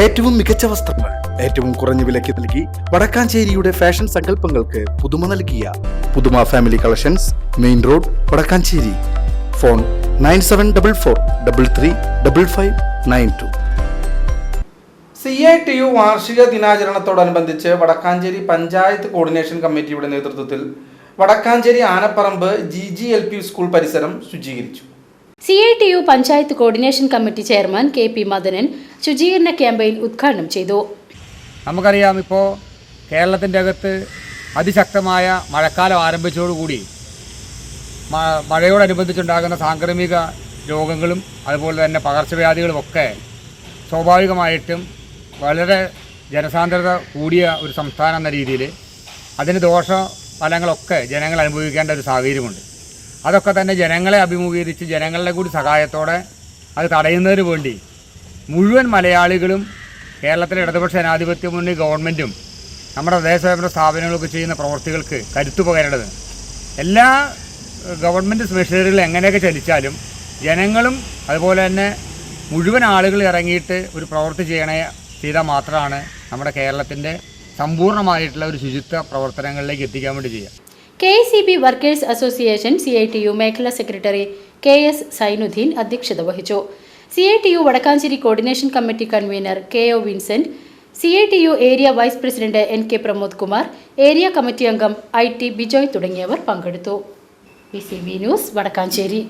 ഏറ്റവും മികച്ച വസ്ത്രങ്ങൾ ഏറ്റവും കുറഞ്ഞ വിലയ്ക്ക് നൽകി വടക്കാഞ്ചേരിയുടെ ഫാഷൻ സങ്കല്പങ്ങൾക്ക് പുതുമ നൽകിയ പുതുമ family collections main road Vadakkanchery. Phone nine seven double four double three double five nine two. C I T U വാർഷിക ദിനാചരണത്തോടനുബന്ധിച്ച് വടക്കാഞ്ചേരി പഞ്ചായത്ത് കോർഡിനേഷൻ കമ്മിറ്റിയുടെ നേതൃത്വത്തിൽ Vadakkanchery Anapparambu G G L P school പരിസരം ശുചീകരിച്ചു. C I T U panchayat coordination committee chairman K P Madanan ശുചീകരണ campaign ഉദ്ഘാടനം ചെയ്തു. നമുക്കറിയാം ഇപ്പോൾ കേരളത്തിന്റെ അകത്ത് അതിശക്തമായ മഴക്കാലം ആരംഭിച്ചതോടുകൂടി മഴയോടനുബന്ധിച്ചുണ്ടാകുന്ന സാംക്രമിക രോഗങ്ങളും അതുപോലെ തന്നെ പകർച്ചവ്യാധികളും ഒക്കെ സ്വാഭാവികമായിട്ടും വളരെ ജനസാന്ദ്രത കൂടിയ ഒരു സംസ്ഥാനം എന്ന രീതിയിൽ അതിന് ദോഷ ഫലങ്ങളൊക്കെ ജനങ്ങൾ അനുഭവിക്കേണ്ട ഒരു സാഹചര്യമുണ്ട്. അതൊക്കെ തന്നെ ജനങ്ങളെ അഭിമുഖീകരിച്ച് ജനങ്ങളുടെ കൂടി സഹായത്തോടെ അത് തടയുന്നതിന് വേണ്ടി മുഴുവൻ മലയാളികളും കേരളത്തിലെ ഇടതുപക്ഷ ജനാധിപത്യ മുന്നണി ഗവൺമെന്റും നമ്മുടെ തദ്ദേശഭരണ സ്ഥാപനങ്ങളൊക്കെ ചെയ്യുന്ന പ്രവർത്തികൾക്ക് കരുത്തു പകരേണ്ടത്. എല്ലാ ഗവൺമെന്റ് മെഷീനുകൾ എങ്ങനെയൊക്കെ ചലിച്ചാലും ജനങ്ങളും അതുപോലെ തന്നെ മുഴുവൻ ആളുകൾ ഇറങ്ങിയിട്ട് ഒരു പ്രവൃത്തി ചെയ്യണേ ചെയ്താൽ മാത്രമാണ് നമ്മുടെ കേരളത്തിന്റെ സമ്പൂർണമായിട്ടുള്ള ഒരു ശുചിത്വ പ്രവർത്തനങ്ങളിലേക്ക് എത്തിക്കാൻ വേണ്ടി ചെയ്യുക. K C B workers association C I T U മേഖലാ സെക്രട്ടറി കെ എസ് സൈനുദ്ദീൻ അധ്യക്ഷത വഹിച്ചു. C I T U Vadakkanchery coordination committee convener K O Vincent C I T U area vice president N K Pramod Kumar area committee അംഗം I T Bijoy തുടങ്ങിയവർ പങ്കെടുത്തു. B C B news Vadakkanchery.